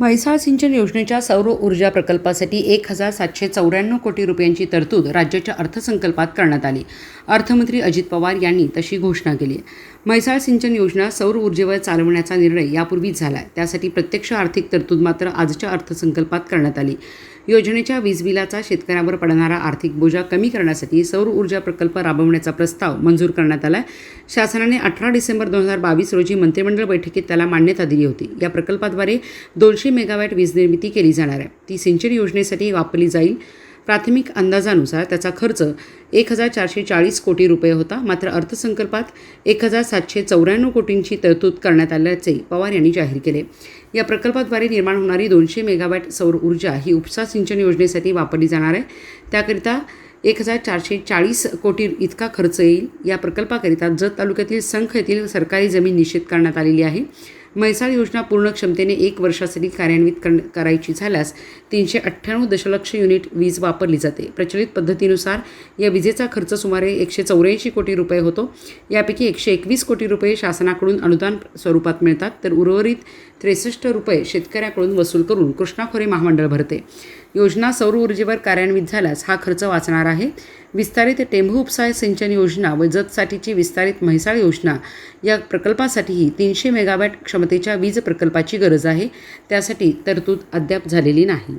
म्हैसाळ सिंचन योजनेच्या सौर ऊर्जा प्रकल्पासाठी एक हजार सातशे चौऱ्याण्णव कोटी रुपयांची तरतूद राज्याच्या अर्थसंकल्पात करण्यात आली. अर्थमंत्री अजित पवार यांनी तशी घोषणा केली आहे. म्हैसाळ सिंचन योजना सौर ऊर्जेवर चालवण्याचा निर्णय यापूर्वीच झाला आहे त्यासाठी प्रत्यक्ष आर्थिक तरतूद मात्र आजच्या अर्थसंकल्पात करण्यात आली. योजनेच्या वीज बिलाचा शेतकऱ्यांवर पडणारा आर्थिक बोजा कमी करण्यासाठी सौर ऊर्जा प्रकल्प राबवण्याचा प्रस्ताव मंजूर करण्यात आला आहे शासनाने अठरा डिसेंबर दोन हजार बावीस रोजी मंत्रिमंडळ बैठकीत त्याला मान्यता दिली होती. या प्रकल्पाद्वारे दोनशे मेगावॅट वीज निर्मिती केली जाणार आहे. ती सिंचन योजनेसाठी वापरली जाईल. प्राथमिक अंदाजानुसार त्याचा खर्च एक हजार चारशे चाळीस कोटी रुपये होता. मात्र अर्थसंकल्पात एक हजार सातशे चौऱ्याण्णव कोटींची तरतूद करण्यात आल्याचे पवार यांनी जाहीर केले. या प्रकल्पाद्वारे निर्माण होणारी दोनशे मेगावॅट सौर ऊर्जा ही उपसा सिंचन योजनेसाठी वापरली जाणार आहे. त्याकरिता एक हजार चारशे चाळीस कोटी इतका खर्च येईल. या प्रकल्पाकरिता जत तालुक्यातील संख येथील सरकारी जमीन निश्चित करण्यात आलेली आहे. म्हैसाळ योजना पूर्ण क्षमतेने एक वर्षासाठी कार्यान्वित कर करायची झाल्यास तीनशे अठ्ठ्याण्णव दशलक्ष युनिट वीज वापरली जाते. प्रचलित पद्धतीनुसार या विजेचा खर्च सुमारे एकशे चौऱ्याऐंशी कोटी रुपये होतो. यापैकी एकशे एकवीस कोटी रुपये शासनाकडून अनुदान स्वरूपात मिळतात. तर उर्वरित त्रेसष्ट रुपये शेतकऱ्याकडून वसूल करून कृष्णा खोरे महामंडळ भरते. योजना सौर ऊर्जेवर कार्यान्वित झाल्यास हा खर्च वाचणार आहे. विस्तारित टेंभू उपसाय सिंचन योजना व जतसाठीची विस्तारित म्हैसाळ योजना या प्रकल्पासाठीही तीनशे मेगावॅट क्षमतेच्या वीज प्रकल्पाची गरज आहे. त्यासाठी तरतूद अद्याप झालेली नाही.